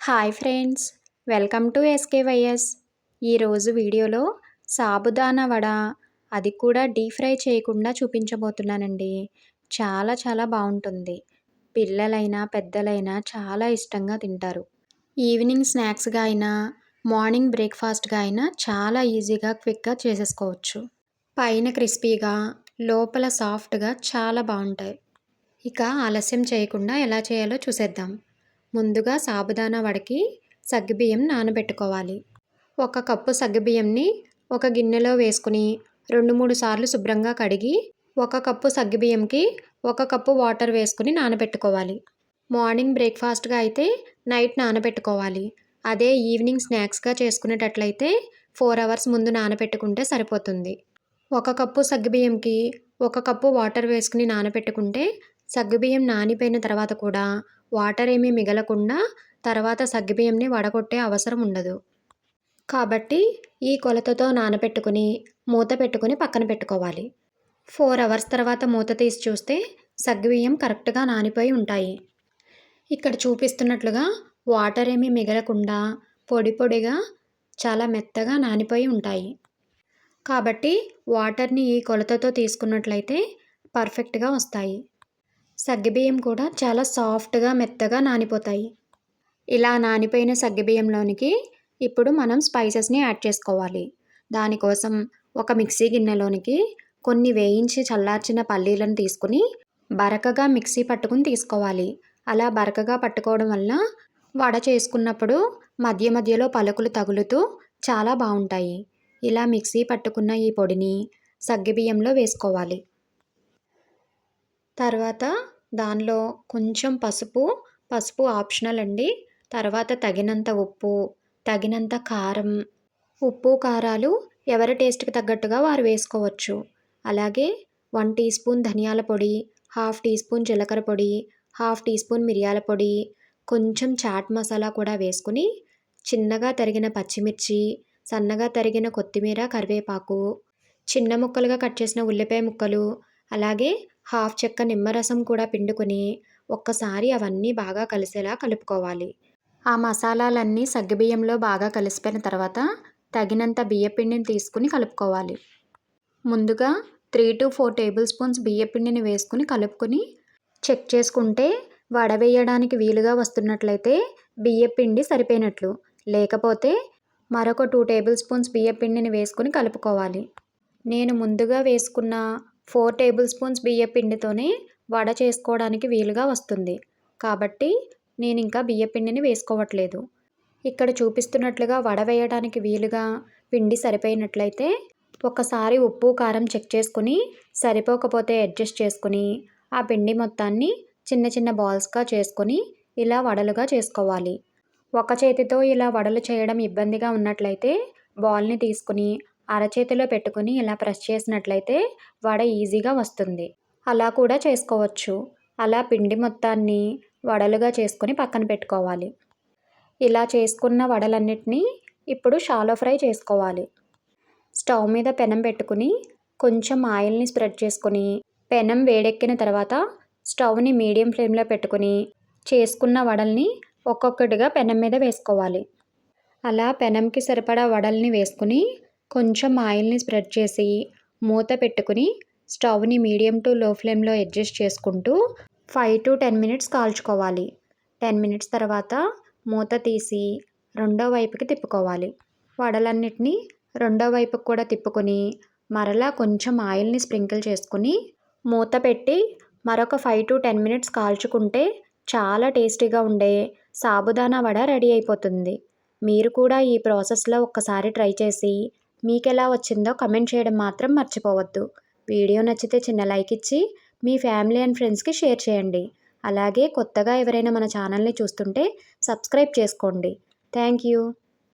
Hi friends welcome to SKYS. ఈరోజు వీడియోలో సాబుదానా వడ అది కూడా డీప్ ఫ్రై చేయకుండా చూపించబోతున్నానండి. చాలా చాలా బాగుంటుంది. పిల్లలైనా పెద్దలైనా చాలా ఇష్టంగా తింటారు. ఈవినింగ్ స్నాక్స్గా అయినా మార్నింగ్ బ్రేక్ఫాస్ట్గా అయినా చాలా ఈజీగా క్విక్గా చేసేసుకోవచ్చు. పైన క్రిస్పీగా లోపల సాఫ్ట్గా చాలా బాగుంటాయి. ఇక ఆలస్యం చేయకుండా ఎలా చేయాలో చూసేద్దాం. ముందుగా సాబుదానా వడకి సగ్గుబియ్యం నానబెట్టుకోవాలి. ఒక కప్పు సగ్గుబియ్యంని ఒక గిన్నెలో వేసుకుని రెండు మూడు సార్లు శుభ్రంగా కడిగి ఒక కప్పు సగ్గుబియ్యంకి ఒక కప్పు వాటర్ వేసుకుని నానబెట్టుకోవాలి. మార్నింగ్ బ్రేక్ఫాస్ట్గా అయితే నైట్ నానబెట్టుకోవాలి. అదే ఈవినింగ్ స్నాక్స్గా చేసుకునేటట్లయితే ఫోర్ అవర్స్ ముందు నానబెట్టుకుంటే సరిపోతుంది. ఒక కప్పు సగ్గుబియ్యంకి ఒక కప్పు వాటర్ వేసుకుని నానబెట్టుకుంటే సగ్గుబియ్యం నానిపోయిన తర్వాత కూడా వాటర్ ఏమీ మిగలకుండా తర్వాత సగ్గుబియ్యంని వడగొట్టే అవసరం ఉండదు. కాబట్టి ఈ కొలతతో నానబెట్టుకుని మూత పెట్టుకుని పక్కన పెట్టుకోవాలి. ఫోర్ అవర్స్ తర్వాత మూత తీసి చూస్తే సగ్గుబియ్యం కరెక్ట్గా నానిపోయి ఉంటాయి. ఇక్కడ చూపిస్తున్నట్లుగా వాటర్ ఏమీ మిగలకుండా పొడి పొడిగా చాలా మెత్తగా నానిపోయి ఉంటాయి. కాబట్టి వాటర్ని ఈ కొలతతో తీసుకున్నట్లయితే పర్ఫెక్ట్గా వస్తాయి. సగ్గుబియ్యం కూడా చాలా సాఫ్ట్గా మెత్తగా నానిపోతాయి. ఇలా నానిపోయిన సగ్గుబియ్యంలోనికి ఇప్పుడు మనం స్పైసెస్ని యాడ్ చేసుకోవాలి. దానికోసం ఒక మిక్సీ గిన్నెలోనికి కొన్ని వేయించి చల్లార్చిన పల్లీలను తీసుకుని బరకగా మిక్సీ పట్టుకుని తీసుకోవాలి. అలా బరకగా పట్టుకోవడం వల్ల వడ చేసుకున్నప్పుడు మధ్య మధ్యలో పలుకులు తగులుతూ చాలా బాగుంటాయి. ఇలా మిక్సీ పట్టుకున్న ఈ పొడిని సగ్గుబియ్యంలో వేసుకోవాలి. తర్వాత దానిలో కొంచెం పసుపు పసుపు ఆప్షనల్ అండి. తర్వాత తగినంత ఉప్పు తగినంత కారం. ఉప్పు కారాలు ఎవరి టేస్ట్కి తగ్గట్టుగా వారు వేసుకోవచ్చు. అలాగే వన్ టీ స్పూన్ ధనియాల పొడి హాఫ్ టీ స్పూన్ జీలకర్ర పొడి హాఫ్ టీ స్పూన్ మిరియాల పొడి కొంచెం చాట్ మసాలా కూడా వేసుకుని చిన్నగా తరిగిన పచ్చిమిర్చి సన్నగా తరిగిన కొత్తిమీర కరివేపాకు చిన్న ముక్కలుగా కట్ చేసిన ఉల్లిపాయ ముక్కలు అలాగే హాఫ్ చెక్క నిమ్మరసం కూడా పిండుకొని ఒక్కసారి అవన్నీ బాగా కలిసేలా కలుపుకోవాలి. ఆ మసాలాలన్నీ సగ్గుబియ్యంలో బాగా కలిసిపోయిన తర్వాత తగినంత బియ్యపిండిని తీసుకుని కలుపుకోవాలి. ముందుగా three to four tablespoons బియ్యపిండిని వేసుకుని కలుపుకొని చెక్ చేసుకుంటే వడవేయడానికి వీలుగా వస్తున్నట్లయితే బియ్యపిండి సరిపోయినట్లు. లేకపోతే మరొక టూ టేబుల్ స్పూన్స్ బియ్యపిండిని వేసుకుని కలుపుకోవాలి. నేను ముందుగా వేసుకున్న ఫోర్ టేబుల్ స్పూన్స్ బియ్య పిండితోనే వడ చేసుకోవడానికి వీలుగా వస్తుంది. కాబట్టి నేను ఇంకా బియ్య పిండిని వేసుకోవట్లేదు. ఇక్కడ చూపిస్తున్నట్లుగా వడ వేయడానికి వీలుగా పిండి సరిపోయినట్లయితే ఒకసారి ఉప్పు కారం చెక్ చేసుకుని సరిపోకపోతే అడ్జస్ట్ చేసుకుని ఆ పిండి మొత్తాన్ని చిన్న చిన్న బాల్స్గా చేసుకొని ఇలా వడలుగా చేసుకోవాలి. ఒక చేతితో ఇలా వడలు చేయడం ఇబ్బందిగా ఉన్నట్లయితే బాల్ని తీసుకుని అరచేతిలో పెట్టుకుని ఇలా ప్రెస్ చేసినట్లయితే వడ ఈజీగా వస్తుంది. అలా కూడా చేసుకోవచ్చు. అలా పిండి మొత్తాన్ని వడలుగా చేసుకొని పక్కన పెట్టుకోవాలి. ఇలా చేసుకున్న వడలన్నిటినీ ఇప్పుడు షాలో ఫ్రై చేసుకోవాలి. స్టవ్ మీద పెనం పెట్టుకుని కొంచెం ఆయిల్ని స్ప్రెడ్ చేసుకుని పెనం వేడెక్కిన తర్వాత స్టవ్ని మీడియం ఫ్లేమ్లో పెట్టుకుని చేసుకున్న వడల్ని ఒక్కొక్కటిగా పెనం మీద వేసుకోవాలి. అలా పెనంకి సరిపడా వడల్ని వేసుకుని కొంచెం ఆయిల్ని స్ప్రెడ్ చేసి మూత పెట్టుకుని స్టవ్ని మీడియం టు లో ఫ్లేమ్లో అడ్జస్ట్ చేసుకుంటూ ఫైవ్ టు టెన్ మినిట్స్ కాల్చుకోవాలి. టెన్ మినిట్స్ తర్వాత మూత తీసి రెండో వైపుకి తిప్పుకోవాలి. వడలన్నిటినీ రెండో వైపుకి కూడా తిప్పుకొని మరలా కొంచెం ఆయిల్ని స్ప్రింకిల్ చేసుకుని మూత పెట్టి మరొక ఫైవ్ టు టెన్ మినిట్స్ కాల్చుకుంటే చాలా టేస్టీగా ఉండే సాబుదానా వడ రెడీ అయిపోతుంది. మీరు కూడా ఈ ప్రాసెస్లో ఒక్కసారి ట్రై చేసి మీకు ఎలా వచ్చిందో కమెంట్ చేయడం మాత్రం మర్చిపోవద్దు. వీడియో నచ్చితే చిన్న లైక్ ఇచ్చి మీ ఫ్యామిలీ అండ్ ఫ్రెండ్స్కి షేర్ చేయండి. అలాగే కొత్తగా ఎవరైనా మన ఛానల్ని చూస్తుంటే సబ్స్క్రైబ్ చేసుకోండి. Thank you.